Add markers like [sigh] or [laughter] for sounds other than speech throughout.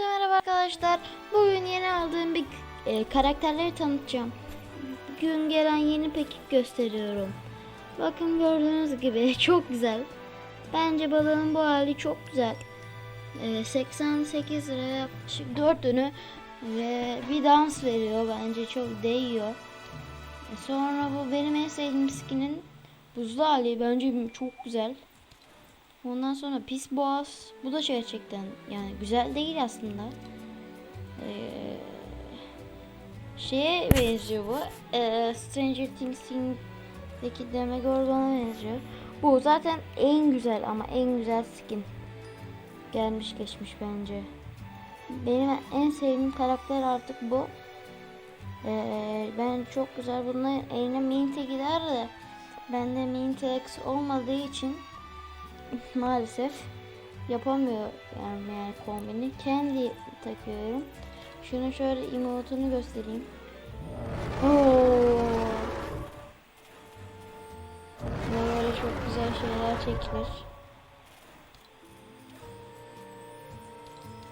Hepinize merhaba arkadaşlar. Bugün yeni aldığım bir e, karakterleri tanıtacağım. Bugün gelen yeni pekik gösteriyorum. Bakın gördüğünüz gibi [laughs] çok güzel. Bence balığın bu hali çok güzel. E, 88 lira yaklaşık 4 dönü ve bir dans veriyor. Bence çok değiyor. E, sonra bu benim en sevdiğim skinin buzlu hali. Bence çok güzel. Ondan sonra pis boğaz. Bu da gerçekten yani güzel değil aslında. Ee, şeye benziyor bu. Ee, Stranger Things'deki Demogorgon'a benziyor. Bu zaten en güzel ama en güzel skin. Gelmiş geçmiş bence. Benim en sevdiğim karakter artık bu. Ee, ben çok güzel bunların eline Mint'e gider de bende Mint X olmadığı için maalesef yapamıyor yani, kombini. Kendi takıyorum. Şunu şöyle emotunu göstereyim. Oo. Böyle çok güzel şeyler çekilir.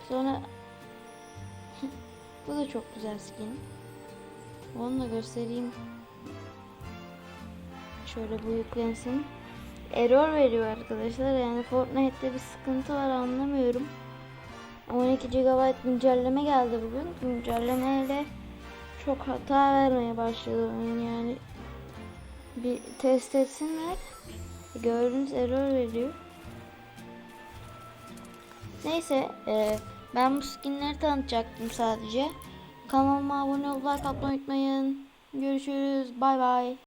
Sonra [laughs] bu da çok güzel skin. Onu da göstereyim. Şöyle bu error veriyor arkadaşlar. Yani Fortnite'te bir sıkıntı var anlamıyorum. 12 GB güncelleme geldi bugün. Güncellemeyle çok hata vermeye başladı oyun yani. Bir test etsinler. Gördüğünüz error veriyor. Neyse e, ben bu skinleri tanıtacaktım sadece. Kanalıma abone olup like atmayı unutmayın. Görüşürüz. Bay bay.